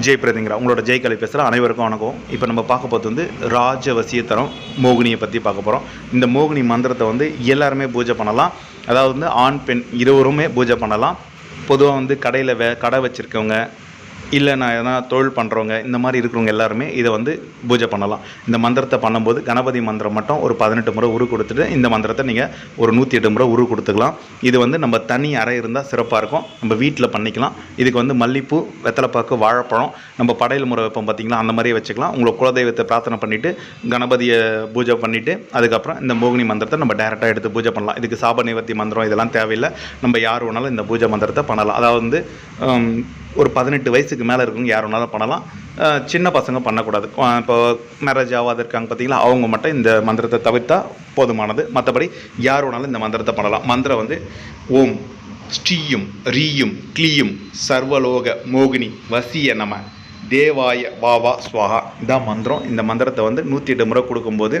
ஜெய் பிரதிங்கரா உங்களோட ஜெய் கலை பேசுகிற அனைவருக்கும் வணக்கம். இப்போ நம்ம பார்க்க போகிறது வந்து ராஜவசியத்தரம் மோகினியை பற்றி பார்க்க போகிறோம் இந்த மோகினி மந்திரத்தை வந்து எல்லாருமே பூஜை பண்ணலாம். அதாவது வந்து ஆண் பெண் இருவருமே பூஜை பண்ணலாம். பொதுவாக வந்து கடையில் வே கடை வச்சுருக்கவங்க இல்லை நான் எதனா தொழில் பண்ணுறவங்க இந்த மாதிரி இருக்கிறவங்க எல்லாருமே இதை வந்து பூஜை பண்ணலாம். இந்த மந்திரத்தை பண்ணும்போது கணபதி மந்திரம் மட்டும் ஒரு பதினெட்டு முறை உரு கொடுத்துட்டு இந்த மந்திரத்தை நீங்கள் ஒரு நூற்றி எட்டு முறை உரு கொடுத்துக்கலாம். இது வந்து நம்ம தனி அறை இருந்தால் சிறப்பாக இருக்கும். நம்ம வீட்டில் பண்ணிக்கலாம். இதுக்கு வந்து மல்லிப்பூ வெத்தலைப்பாக்கு வாழைப்பழம் நம்ம படையல் முறை வைப்போம் பார்த்திங்களா அந்த மாதிரியே வச்சுக்கலாம். உங்களை குலதெய்வத்தை பிரார்த்தனை பண்ணிவிட்டு கணபதியை பூஜை பண்ணிவிட்டு அதுக்கப்புறம் இந்த மோகினி மந்திரத்தை நம்ம டேரெக்டாக எடுத்து பூஜை பண்ணலாம். இதுக்கு சாப நிவர்த்தி மந்திரம் இதெல்லாம் தேவையில்லை. நம்ம யார் வேணாலும் இந்த பூஜை மந்திரத்தை பண்ணலாம். அதாவது வந்து ஒரு பதினெட்டு வயசுக்கு மேலே இருக்கவங்க யார் வேணாலும் பண்ணலாம். சின்ன பசங்க பண்ணக்கூடாது. இப்போ மேரேஜ் ஆகாத இருக்காங்க பார்த்தீங்களா? அவங்க மட்டும் இந்த மந்திரத்தை தவிர்த்தா போதுமானது. மற்றபடி யார் வேணாலும் இந்த மந்திரத்தை பண்ணலாம். மந்திரம் வந்து ஓம் ஸ்ரீயும் ரீயும் க்ளீயும் சர்வலோக மோகினி வசிய நம தேவாய வாவா ஸ்வாஹா. இதான் மந்திரம். இந்த மந்திரத்தை வந்து நூற்றி எட்டு முறை கொடுக்கும்போது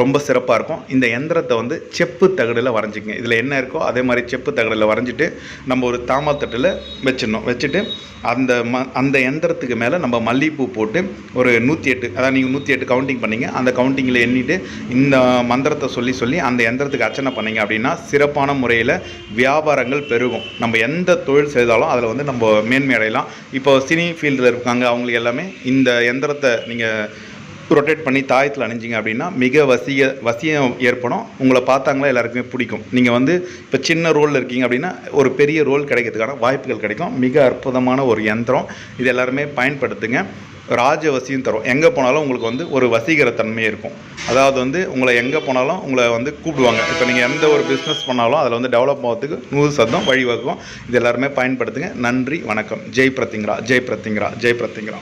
ரொம்ப சிறப்பாக இருக்கும். இந்த எந்திரத்தை வந்து செப்பு தகடில் வரைஞ்சிக்கங்க. இதில் என்ன இருக்கோ அதே மாதிரி செப்பு தகடில் வரைஞ்சிட்டு நம்ம ஒரு தாமத்தட்டில் வச்சிடணும். வச்சுட்டு அந்த ம அந்த எந்திரத்துக்கு மேலே நம்ம மல்லிகைப்பூ போட்டு ஒரு நூற்றி எட்டு அதாவது நீங்கள் நூற்றி எட்டு கவுண்டிங் பண்ணீங்க. அந்த கவுண்டிங்கில் எண்ணிட்டு இந்த மந்திரத்தை சொல்லி சொல்லி அந்த எந்திரத்துக்கு அர்ச்சனை பண்ணீங்க அப்படின்னா சிறப்பான முறையில் வியாபாரங்கள் பெருகும். நம்ம எந்த தொழில் செய்தாலும் அதில் வந்து நம்ம மேன்மை அடையலாம். இப்போ சினி ஃபீல்டில் இருக்காங்க. அவங்களுக்கு எல்லாமே இந்த எந்திரத்தை நீங்கள் நீங்கள் ரொட்டேட் பண்ணி தாயத்தில் அணிஞ்சிங்க அப்படின்னா மிக வசிய வசியம் ஏற்படும். உங்களை பார்த்தாங்களா எல்லாருக்குமே பிடிக்கும். நீங்கள் வந்து இப்போ சின்ன ரோலில் இருக்கீங்க அப்படின்னா ஒரு பெரிய ரோல் கிடைக்கிறதுக்கான வாய்ப்புகள் கிடைக்கும். மிக அற்புதமான ஒரு யந்திரம். இது எல்லாருமே பயன்படுத்துங்க. ராஜ வசியம் தரும். எங்கே போனாலும் உங்களுக்கு வந்து ஒரு வசீகர தன்மை இருக்கும். அதாவது வந்து உங்களை எங்கே போனாலும் உங்களை வந்து கூப்பிடுவாங்க. இப்போ நீங்கள் எந்த ஒரு பிஸ்னஸ் பண்ணாலும் அதில் வந்து டெவலப் ஆகிறதுக்கு நூறு சதம் வழிவகுக்கும். இது எல்லாருமே பயன்படுத்துங்க. நன்றி வணக்கம். ஜெய் பிரத்திங்ரா ஜெய் பிரத்திங்ரா ஜெய் பிரத்திங்ரா